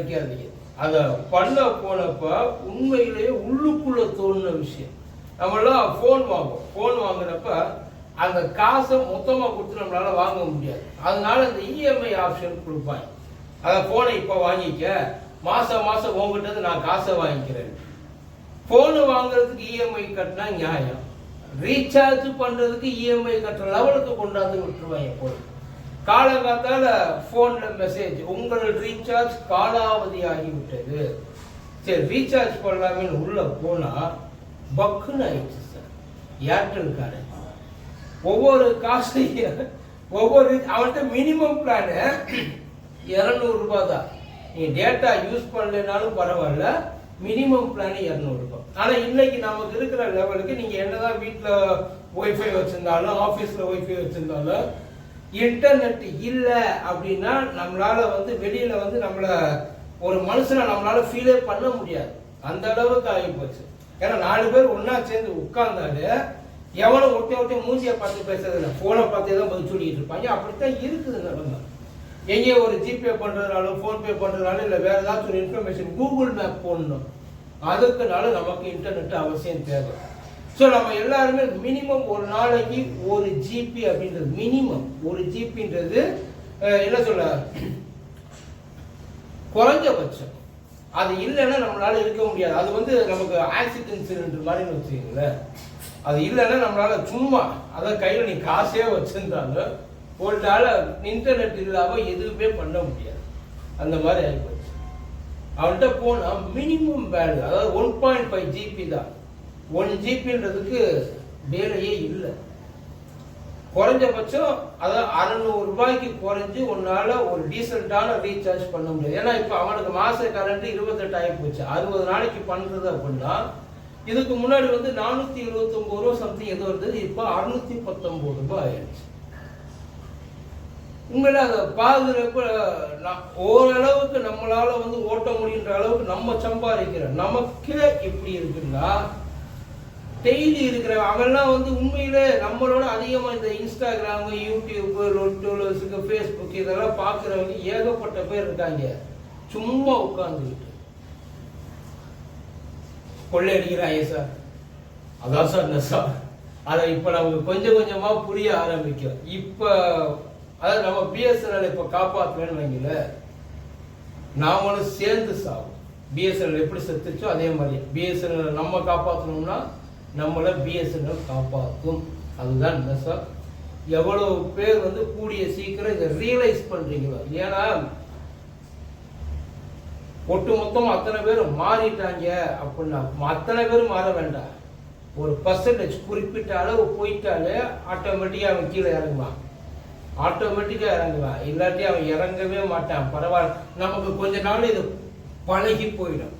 நினைக்காதீங்க அதை பண்ண போனப்போ உண்மையிலேயே உள்ளுக்குள்ளே தோணுன விஷயம். நம்மளாம் ஃபோன் வாங்குவோம். ஃபோன் வாங்குறப்ப அந்த காசை மொத்தமாக கொடுத்து நம்மளால வாங்க முடியாது. அதனால அந்த இஎம்ஐ ஆப்ஷன் கொடுப்பாங்க. அதை ஃபோனை இப்போ வாங்கிக்க. மாதம் மாதம் உங்ககிட்ட நான் காசை வாங்கிக்கிறேன். ஃபோனு வாங்குறதுக்கு இஎம்ஐ கட்டினா நியாயம். ரீசார்ஜ் பண்ணுறதுக்கு இஎம்ஐ கட்டுற லெவலுக்கு கொண்டாந்து விட்டுருவாங்க போய் காலங்காத்தால ஃபோனில் மெசேஜ் உங்கள் ரீசார்ஜ் காலாவதி ஆகிவிட்டது சரி ரீசார்ஜ் பண்ணலாமேன்னு உள்ள போனா பக்குன்னு ஆயிடுச்சு சார் ஏர்டெல்காரன். ஒவ்வொரு காசையும் ஒவ்வொரு அவன்கிட்ட மினிமம் பிளானு இரநூறுபா தான். நீ டேட்டா யூஸ் பண்ணலைனாலும் பரவாயில்ல மினிமம் பிளான் இரநூறுபா ஆனால் இன்னைக்கு நமக்கு இருக்கிற லெவலுக்கு நீங்கள் என்னதான் வீட்டில் ஒய்ஃபை வச்சுருந்தாலும் ஆஃபீஸில் ஒய்ஃபை வச்சுருந்தாலும் இன்டர்நெட் இல்லை அப்படின்னா நம்மளால வந்து வெளியில வந்து நம்மளை ஒரு மனுஷனை நம்மளால ஃபீலே பண்ண முடியாது. அந்த அளவுக்கு ஆகி போச்சு. ஏன்னா நாலு பேர் ஒன்றா சேர்ந்து உட்கார்ந்தாலே எவனும் ஒட்டி ஒட்டி மூஞ்சியை பார்த்து பேசுறதில்ல ஃபோனை பார்த்தே தான் பதில் சொல்லிட்டு இருப்பாங்க. அப்படித்தான் இருக்குது நிலைமை. எங்கேயோ ஒரு ஜிபே பண்ணுறதுனாலும் ஃபோன்பே பண்ணுறதுனாலும் இல்லை வேறு ஏதாச்சும் ஒரு இன்ஃபர்மேஷன் கூகுள் மேப் போடணும். அதுக்குனால நமக்கு இன்டர்நெட் அவசியம் தேவை. ஸோ நம்ம எல்லாருமே மினிமம் ஒரு நாளைக்கு ஒரு ஜிபி அப்படின்றது மினிமம் ஒரு ஜிபின்றது என்ன சொல்ல? குறைஞ்சபட்சம். அது இல்லைன்னா நம்மளால இருக்க முடியாது. அது வந்து நமக்கு ஆக்சிடென்ட் சிலிண்டர் மாதிரின்னு வச்சுக்கீங்களேன். அது இல்லைன்னா நம்மளால சும்மா அதான் கையில் நீ காசே வச்சுருந்தாங்க ஒரு நாள் இன்டர்நெட் இல்லாமல் எதுவுமே பண்ண முடியாது. அந்த மாதிரி ஆகிப்போச்சு அவன்கிட்ட போனால் மினிமம் பேலன்ஸ் அதாவது ஒன் பாயிண்ட் ஃபைவ் ஜிபி தான். ஒன் ஜிபின்றதுக்கு வேலையே இல்லை. குறைஞ்சபட்சம் அதாவது அறநூறு ரூபாய்க்கு குறைஞ்சு உன்னால ஒரு டீசெண்டான ரீசார்ஜ் பண்ண முடியாது ஏன்னா இப்போ அவனுக்கு மாச கரண்ட் இருபத்தெட்டு ஆகி போச்சு. அறுபது நாளைக்கு பண்ணுறது அப்படின்னா இதுக்கு முன்னாடி வந்து நானூத்தி எழுபத்தொம்பது ரூபா சம்திங் எது வருது இப்போ அறுநூத்தி பத்தொன்பது ரூபாய் ஆயிடுச்சு. உண்மையில அதை பாக்குறப்ப நான் ஓரளவுக்கு நம்மளால வந்து ஓட்ட முடியுன்ற அளவுக்கு நம்ம சம்பாதிக்கிறோம் நமக்கே இப்படி இருக்குன்னா டெய்லி இருக்கிற அவெல்லாம் வந்து உண்மையில நம்மளோட அதிகமாக இந்த இன்ஸ்டாகிராம் யூடியூப் லொட்டோலஸுக்கு ஃபேஸ்புக் இதெல்லாம் பார்க்குறவங்க ஏகப்பட்ட பேர் இருக்காங்க. சும்மா உட்காந்துக்கிட்டு கொள்ளையடிக்கிறாங்க சார் அதான் சார் நெசா அதை இப்போ நமக்கு கொஞ்சம் கொஞ்சமாக புரிய ஆரம்பிக்கும். இப்போ அதாவது நம்ம பிஎஸ்என்எல் இப்போ காப்பாற்றுவேன்னு வைங்கல நாமளும் சேர்ந்து சாகும் பிஎஸ்என்எல் எப்படி செத்துச்சோ அதே மாதிரி. பிஎஸ்என்எல் நம்ம காப்பாற்றணும்னா நம்மளை பிஎஸ்என்எல் காப்பாற்றும் அதுதான் மெசம் எவ்வளவு பேர் வந்து கூடிய சீக்கிரம் இதை ரியலைஸ் பண்ணுறீங்களோ ஏன்னா ஒட்டு மொத்தம் அத்தனை பேர் மாறிட்டாங்க அப்படின்னா அத்தனை பேரும் மாற வேண்டாம். ஒரு பர்சன்டேஜ் குறிப்பிட்ட அளவு போயிட்டாலே ஆட்டோமேட்டிக்காக அவன் கீழே இறங்குவான். ஆட்டோமேட்டிக்காக இறங்குவான். இல்லாட்டி அவன் இறங்கவே மாட்டான். பரவாயில்ல. நமக்கு கொஞ்ச நாள் இது பழகி போயிடும்.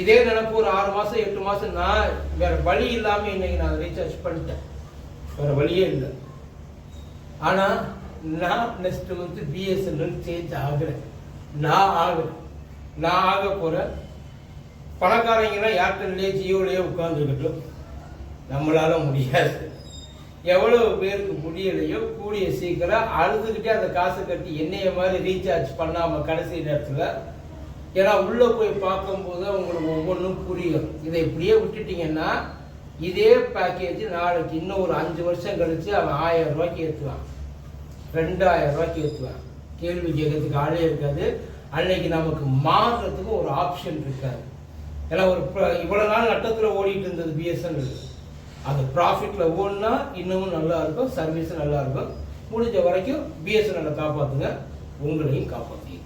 இதே நினைப்பு ஒரு ஆறு மாதம் எட்டு மாதம் நான் வேற வழி இல்லாமல் இன்னைக்கு நான் ரீசார்ஜ் பண்ணிட்டேன். வேற வழியே இல்லை. ஆனால் நான் நெக்ஸ்ட் வந்து பிஎஸ்என்எல் சேஞ்ச் ஆகுறேன் நான் ஆகுறேன் நான் ஆக போகிறேன் பணக்காரங்களாம் ஏர்டெல்லையே ஜியோலையே உட்காந்துக்கிட்டும் நம்மளால் முடியாது. எவ்வளோ பேருக்கு முடியலையோ கூடிய சீக்கிரம் அழுதுகிட்டே அந்த காசை கட்டி என்னைய மாதிரி ரீசார்ஜ் பண்ணாமல் கடைசி நேரத்தில் ஏன்னா உள்ளே போய் பார்க்கும்போது உங்களுக்கு ஒவ்வொன்றும் புரியும். இதை இப்படியே விட்டுட்டீங்கன்னா இதே பேக்கேஜ் நாளைக்கு இன்னும் ஒரு அஞ்சு வருஷம் கழித்து அவன் ஆயிரம் ரூபாய்க்கு ஏற்றுவான் ரெண்டாயிரம் ரூபாய்க்கு ஏற்றுவான் கேள்வி கேட்கறதுக்கு ஆளே இருக்காது. அன்னைக்கு நமக்கு மாறுறதுக்கு ஒரு ஆப்ஷன் இருக்காது. ஏன்னா ஒரு இவ்வளோ நாள் நட்டத்தில் ஓடிட்டு இருந்தது பிஎஸ்என்எல் அது ப்ராஃபிட்டில் ஓடுனா இன்னமும் நல்லா இருக்கும் சர்வீஸும் நல்லா இருக்கும். முடிஞ்ச வரைக்கும் பிஎஸ்என்எல்லை காப்பாத்துங்க. உங்களையும் காப்பாற்றுங்க